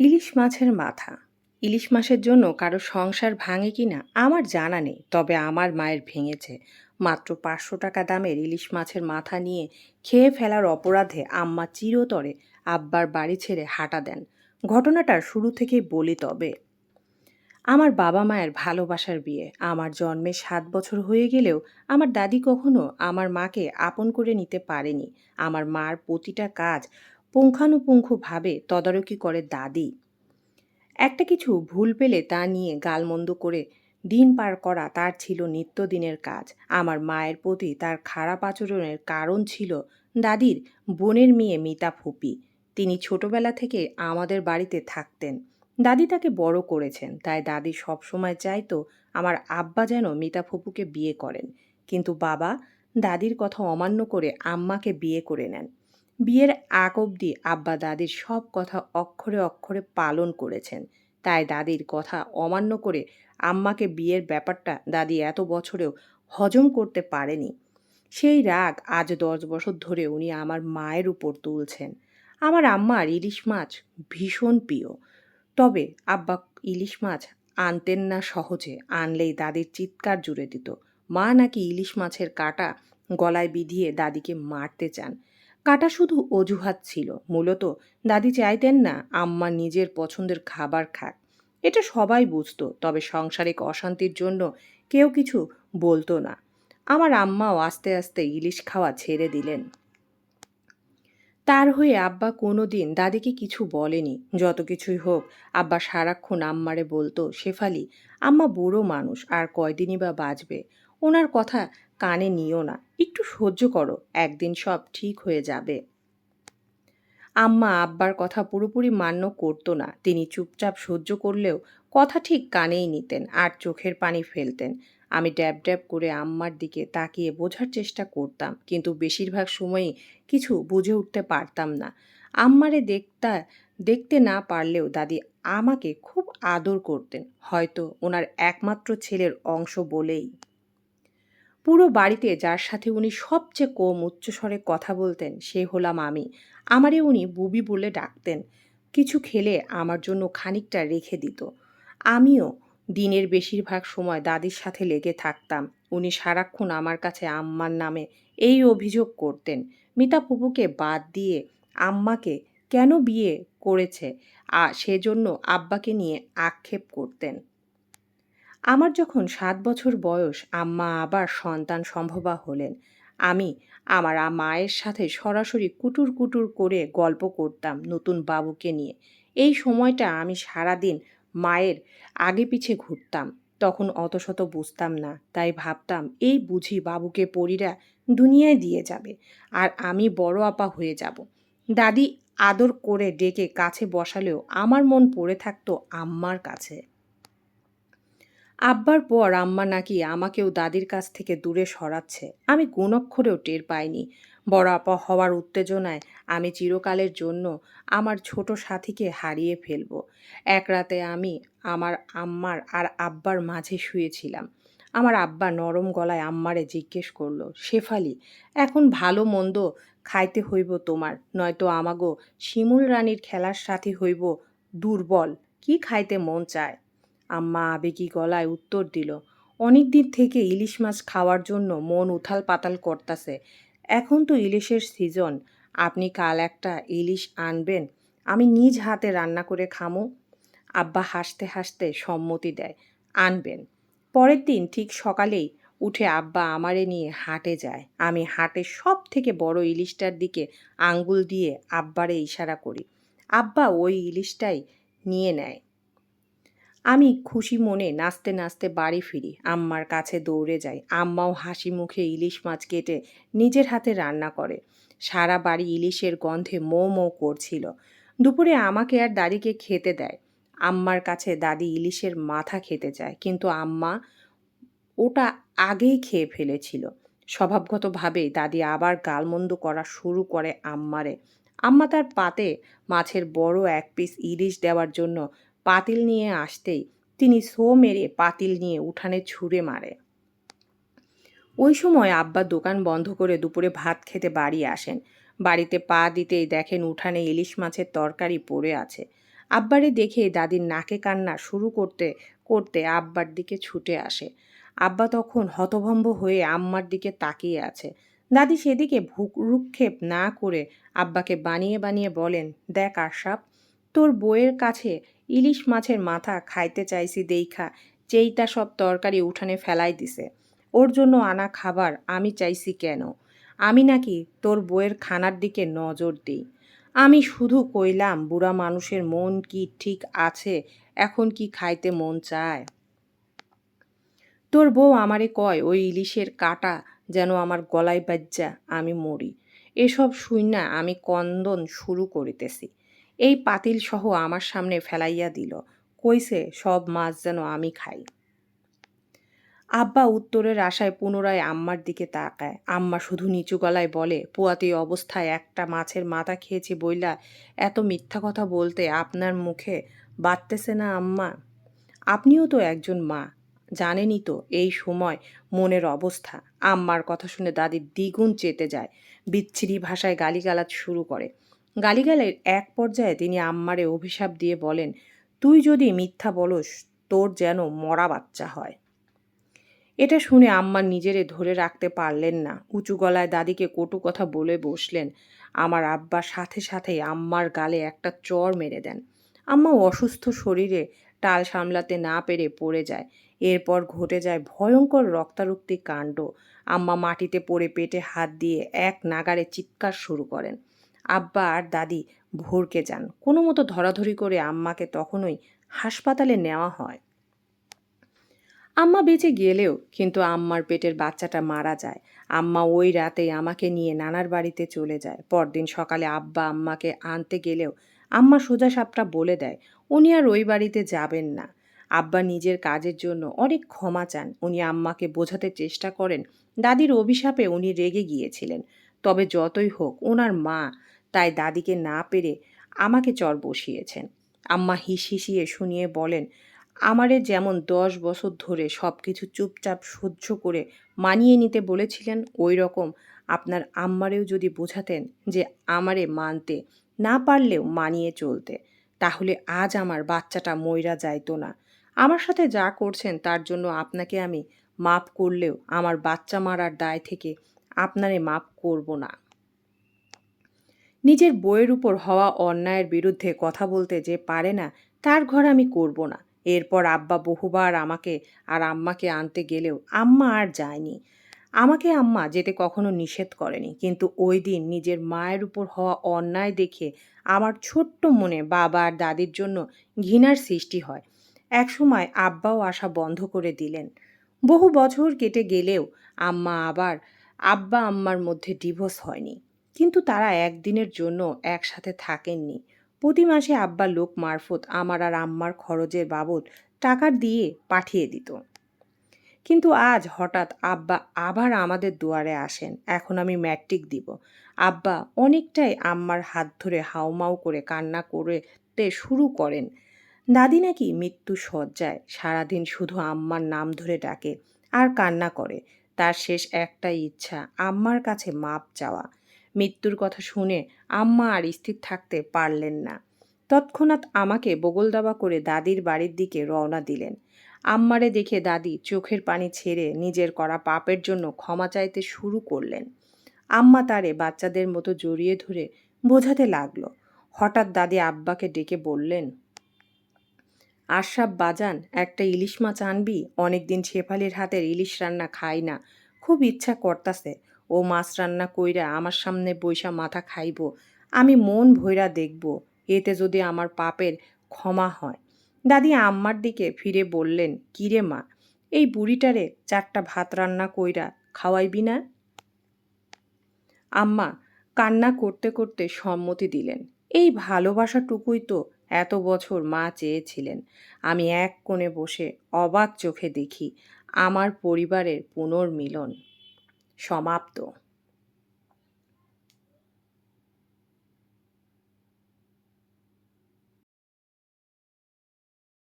ইলিশ মাছের মাথা। ইলিশ মাছের জন্য কারও সংসার ভাঙে কি না, আমার জানা নেই, তবে আমার মায়ের ভেঙেছে। মাত্র পাঁচশো টাকা দামের ইলিশ মাছের মাথা নিয়ে খেয়ে ফেলার অপরাধে আম্মা চিরতরে আব্বার বাড়ি ছেড়ে হাঁটা দেন। ঘটনাটার শুরু থেকেই বলি তবে। আমার বাবা মায়ের ভালোবাসার বিয়ে। আমার জন্মে সাত বছর হয়ে গেলেও আমার দাদি কখনো আমার মাকে আপন করে নিতে পারেনি। আমার মার প্রতিটা কাজ পুঙ্খানুপুঙ্খভাবে তদারকি করে দাদি। একটা কিছু ভুল পেলে তা নিয়ে গালমন্দ করে দিন পার করা তার ছিল নিত্যদিনের কাজ। আমার মায়ের প্রতি তার খারাপ আচরণের কারণ ছিল দাদির বোনের মেয়ে মিতা ফুপি। তিনি ছোটবেলা থেকে আমাদের বাড়িতে থাকতেন। দাদি তাকে বড় করেছেন, তাই দাদি সবসময় চাইতো আমার আব্বা যেন মিতা ফুপুকে বিয়ে করেন। কিন্তু বাবা দাদির কথা অমান্য করে আম্মাকে বিয়ে করে নেন। বিয়ের আগ অবধি আব্বা দাদির সব কথা অক্ষরে অক্ষরে পালন করেছেন। তাই দাদির কথা অমান্য করে আম্মাকে বিয়ের ব্যাপারটা দাদি এত বছরেও হজম করতে পারেনি। সেই রাগ আজ দশ বছর ধরে উনি আমার মায়ের উপর তুলছেন। আমার আম্মার ইলিশ মাছ ভীষণ প্রিয়। তবে আব্বা ইলিশ মাছ আনতেন না সহজে, আনলেই দাদির চিৎকার জুড়ে দিত। মা নাকি ইলিশ মাছের কাটা গলায় বিধিয়ে দাদিকে মারতে চান। কাটা শুধু অজুহাত ছিল। মূলত, দাদি চাইতেন না আম্মা নিজের পছন্দের খাবার খাক। এটা সবাই বুঝত, তবে সাংসারিক অশান্তির জন্য কেউ কিছু বলতো না। আমার আম্মাও আস্তে আস্তে ইলিশ খাওয়া ছেড়ে দিলেন। তার হয়ে আব্বা কোনো দিন দাদিকে কিছু বলেনি। যত কিছুই হোক, আব্বা সারাক্ষণ আম্মারে বলতো, শেফালি, আম্মা বুড়ো মানুষ, আর কয়দিনই বা বাঁচবে? ওনার কথা কানে নিও না। একটু সহ্য করো, একদিন সব ঠিক হয়ে যাবে। আম্মা আব্বার কথা পুরোপুরি মান্য করতো না। তিনি চুপচাপ সহ্য করলেও কথা ঠিক কানেই নিতেন, আর চোখের পানি ফেলতেন। আমি ড্যাব ড্যাব করে আম্মার দিকে তাকিয়ে বোঝার চেষ্টা করতাম, কিন্তু বেশিরভাগ সময়ই কিছু বুঝে উঠতে পারতাম না। আম্মারে দেখতা, দেখতে না পারলেও দাদি আমাকে খুব আদর করতেন, হয়তো ওনার একমাত্র ছেলের অংশ বলেই। পুরো বাড়িতে যার সাথে উনি সবচেয়ে কম উচ্চস্বরে কথা বলতেন সে হলাম আমি। আমারে উনি বুবি বলে ডাকতেন, কিছু খেলে আমার জন্য খানিকটা রেখে দিত। আমিও দিনের বেশিরভাগ সময় দাদির সাথে লেগে থাকতাম। উনি সারাক্ষণ আমার কাছে আম্মার নামে এই অভিযোগ করতেন। মিতা পুপুকে বাদ দিয়ে আম্মাকে কেন বিয়ে করেছে? আ, সেজন্য আব্বাকে নিয়ে আক্ষেপ করতেন। আমার যখন সাত বছর বয়স, আম্মা আবার সন্তান সম্ভবা হলেন। আমি আমার মায়ের সাথে সরাসরি কুটুর কুটুর করে গল্প করতাম নতুন বাবুকে নিয়ে। এই সময়টা আমি সারাদিন মায়ের আগে পিছে ঘুরতাম। তখন অত শত বুঝতাম না, তাই ভাবতাম, এই বুঝি বাবুকে পরীরা দুনিয়ায় দিয়ে যাবে আর আমি বড় আপা হয়ে যাব। দাদি আদর করে ডেকে কাছে বসালেও আমার মন পড়ে থাকতো আম্মার কাছে। আব্বার পর আম্মা নাকি আমাকেও দাদির কাছ থেকে দূরে সরাচ্ছে। আমি গুণক্ষরেও টের পাইনি। বড় আপা হওয়ার উত্তেজনায় আমি চিরকালের জন্য আমার ছোট সাথীকে হারিয়ে ফেলব। এক রাতে আমি আমার আম্মার আর আব্বার মাঝে শুয়েছিলাম। আমার আব্বা নরম গলায় আম্মারে জিজ্ঞেস করল, শেফালি, এখন ভালো মন্দ খাইতে হইব তোমার? নয়তো আমাগো শিমুল রানীর খেলার সাথী হইব দুর্বল। কি খাইতে মন চায়? আম্মা আবেগী গলায় উত্তর দিল, অনেক দিন থেকে ইলিশ মাছ খাওয়ার জন্য মন উথাল পাতাল করতাছে। এখন তো ইলিশের সিজন। আপনি কাল একটা ইলিশ আনবেন। আমি নিজ হাতে রান্না করে খামো। আব্বা হাসতে হাসতে সম্মতি দেয়, আনবেন। পরের দিন ঠিক সকালেই উঠে আব্বা আমারে নিয়ে হাটে যায়। আমি হাটে সব থেকে বড় ইলিশটার দিকে আঙ্গুল দিয়ে আব্বারে ইশারা করি। আব্বা ওই ইলিশটাই নিয়ে নেয়। আমি খুশি মনে নাচতে নাচতে বাড়ি ফিরি। আম্মার কাছে দৌড়ে যাই। আম্মাও হাসি মুখে ইলিশ মাছ কেটে নিজের হাতে রান্না করে। সারা বাড়ি ইলিশের গন্ধে মৌ মৌ করছিল। দুপুরে আমাকে আর দাদিকে খেতে দেয়। আম্মার কাছে দাদি ইলিশের মাথা খেতে চায়, কিন্তু আম্মা ওটা আগেই খেয়ে ফেলেছিল। স্বভাবগতভাবেই দাদি আবার গালমন্দ করা শুরু করে আম্মারে। আম্মা তার পাতে মাছের বড় এক পিস ইলিশ দেওয়ার জন্য পাতিল নিয়ে আসতেই তিনি সো মেরে পাতিল নিয়ে উঠানে ছুঁড়ে মারে। ওই সময় আব্বা দোকান বন্ধ করে দুপুরে ভাত খেতে বাড়ি আসেন। বাড়িতে পা দিতেই দেখেন উঠানে ইলিশ মাছের তরকারি পড়ে আছে। আব্বারে দেখে দাদির নাকে কান্না শুরু করতে করতে আব্বার দিকে ছুটে আসে। আব্বা তখন হতভম্ব হয়ে আম্মার দিকে তাকিয়ে আছে। দাদি সেদিকে ভ্রুক্ষেপ না করে আব্বাকে বানিয়ে বানিয়ে বলেন, দেখ আশরাফ, তোর বইয়ের কাছে ইলিশ মাছের মাথা খাইতে চাইছি দেইখা চেইটা সব তরকারি উঠানে ফেলাই দিছে। ওর জন্য আনা খাবার আমি চাইছি কেন? আমি নাকি তোর বইয়ের খানার দিকে নজর দিই। আমি শুধু কইলাম, বুড়া মানুষের মন কি ঠিক আছে? এখন কি খাইতে মন চায়? তোর বউ আমারে কয়, ওই ইলিশের কাটা যেন আমার গলায় বাজ্যা আমি মরি। এসব শুইনা আমি কন্দন শুরু করিতেছি। এই পাতিল সহ আমার সামনে ফেলাইয়া দিল। কইছে, সব মাছ যেন আমি খাই। আব্বা উত্তরের আশায় পুনরায় আম্মার দিকে তাকায়। আম্মা শুধু নিচু গলায় বলে, পোয়াতি অবস্থায় একটা মাছের মাথা খেয়েছি বইলা এত মিথ্যা কথা বলতে আপনার মুখে বাড়তেছে না আম্মা? আপনিও তো একজন মা, জানেনই তো এই সময় মনের অবস্থা। আম্মার কথা শুনে দাদির দ্বিগুণ চেতে যায়, বিচ্ছিরি ভাষায় গালিগালাজ শুরু করে। গালিগালের এক পর্যায়ে তিনি আম্মারে অভিশাপ দিয়ে বলেন, তুই যদি মিথ্যা বলস, তোর যেন মরা বাচ্চা হয়। এটা শুনে আম্মা নিজেরে ধরে রাখতে পারলেন না। উঁচু গলায় দাদিকে কটু কথা বলে বসলেন। আমার আব্বা সাথে সাথেই আম্মার গালে একটা চর মেরে দেন। আম্মা অসুস্থ শরীরে টাল সামলাতে না পেরে পড়ে যায়। এরপর ঘটে যায় ভয়ঙ্কর রক্তারক্তি কাণ্ড। আম্মা মাটিতে পড়ে পেটে হাত দিয়ে এক নাগারে চিৎকার শুরু করেন। আব্বা আর দাদি ভোরকে যান। কোনো মতো ধরাধরি করে আম্মাকে তখনই হাসপাতালে নেওয়া হয়। আম্মা বেঁচে গেলেও কিন্তু আম্মার পেটের বাচ্চাটা মারা যায়। আম্মা ওই রাতেই আমাকে নিয়ে নানার বাড়িতে চলে যায়। পরদিন সকালে আব্বা আম্মাকে আনতে গেলেও আম্মা সোজা সাপটা বলে দেয়, উনি আর ওই বাড়িতে যাবেন না। আব্বা নিজের কাজের জন্য অনেক ক্ষমা চান। উনি আম্মাকে বোঝাতে চেষ্টা করেন, দাদির অভিশাপে উনি রেগে গিয়েছিলেন। তবে যতই হোক ওনার মা তাই দাদিকে না পেরে আমাকে চর বসিয়েছেন। আম্মা হিস হিসিয়ে শুনিয়ে বলেন, আমারে যেমন দশ বছর ধরে সব কিছু চুপচাপ সহ্য করে মানিয়ে নিতে বলেছিলেন ওই রকম আপনার আম্মারেও যদি বোঝাতেন যে আমারে মানতে না পারলেও মানিয়ে চলতে, তাহলে আজ আমার বাচ্চাটা ময়রা যাইতো না। আমার সাথে যা করছেন তার জন্য আপনাকে আমি মাপ করলেও আমার বাচ্চা মারার দায় থেকে আপনারে মাপ করব না। নিজের বইয়ের উপর হওয়া অন্যায়ের বিরুদ্ধে কথা বলতে যে পারে না, তার ঘর আমি করব না। এরপর আব্বা বহুবার আমাকে আর আম্মাকে আনতে গেলেও আম্মা আর যায়নি। আমাকে আম্মা যেতে কখনো নিষেধ করেনি, কিন্তু ওই দিন নিজের মায়ের উপর হওয়া অন্যায় দেখে আমার ছোট্ট মনে বাবা আর দাদির জন্য ঘৃণার সৃষ্টি হয়। একসময় আব্বাও আসা বন্ধ করে দিলেন। বহু বছর কেটে গেলেও আম্মা আবার, আব্বা আম্মার মধ্যে ডিভোর্স হয়নি। কিন্তু তারা একদিনের জন্য একসাথে থাকেননি। প্রতি মাসে আব্বা লোক মারফত আমার আর আম্মার খরচের বাবদ টাকা দিয়ে পাঠিয়ে দিত। কিন্তু আজ হঠাৎ আব্বা আবার আমাদের দুয়ারে আসেন। এখন আমি ম্যাট্রিক দিব। আব্বা অনেকটাই আম্মার হাত ধরে হাউমাউ করে কান্না করতে শুরু করেন। দাদি নাকি মৃত্যু সজ্জায় সারাদিন শুধু আম্মার নাম ধরে ডাকে আর কান্না করে। তার শেষ একটাই ইচ্ছা, আম্মার কাছে মাপ চাওয়া। মৃত্যুর কথা শুনে আম্মা আর স্থির থাকতে পারলেন না। তৎক্ষণাৎ আমাকে বগল দাবা করে দাদির বাড়ির দিকে রওনা দিলেন। আম্মারে দেখে দাদি চোখের পানি ছেড়ে নিজের করা পাপের জন্য ক্ষমা চাইতে শুরু করলেন। আম্মা তারে বাচ্চাদের মতো জড়িয়ে ধরে বোঝাতে লাগল। হঠাৎ দাদি আব্বাকে ডেকে বললেন, আশরাফ বাজান, একটা ইলিশ মাছ আনবি? অনেকদিন শেফালির হাতের ইলিশ রান্না খাই না। খুব ইচ্ছা করতাছে। ও মাছ রান্না কইরা আমার সামনে বৈশা মাথা খাইব, আমি মন ভৈরা দেখব, এতে যদি আমার পাপের ক্ষমা হয়। দাদি আম্মার দিকে ফিরে বললেন, কিরে মা, এই বুড়িটারে চারটা ভাত রান্না কইরা খাওয়াইবি না? আম্মা কান্না করতে করতে সম্মতি দিলেন, এই ভালোবাসাটুকুই তো এত বছর মা চেয়েছিলেন, আমি এক কোণে বসে অবাক চোখে দেখি আমার পরিবারের পুনর্মিলন। সমাপ্ত।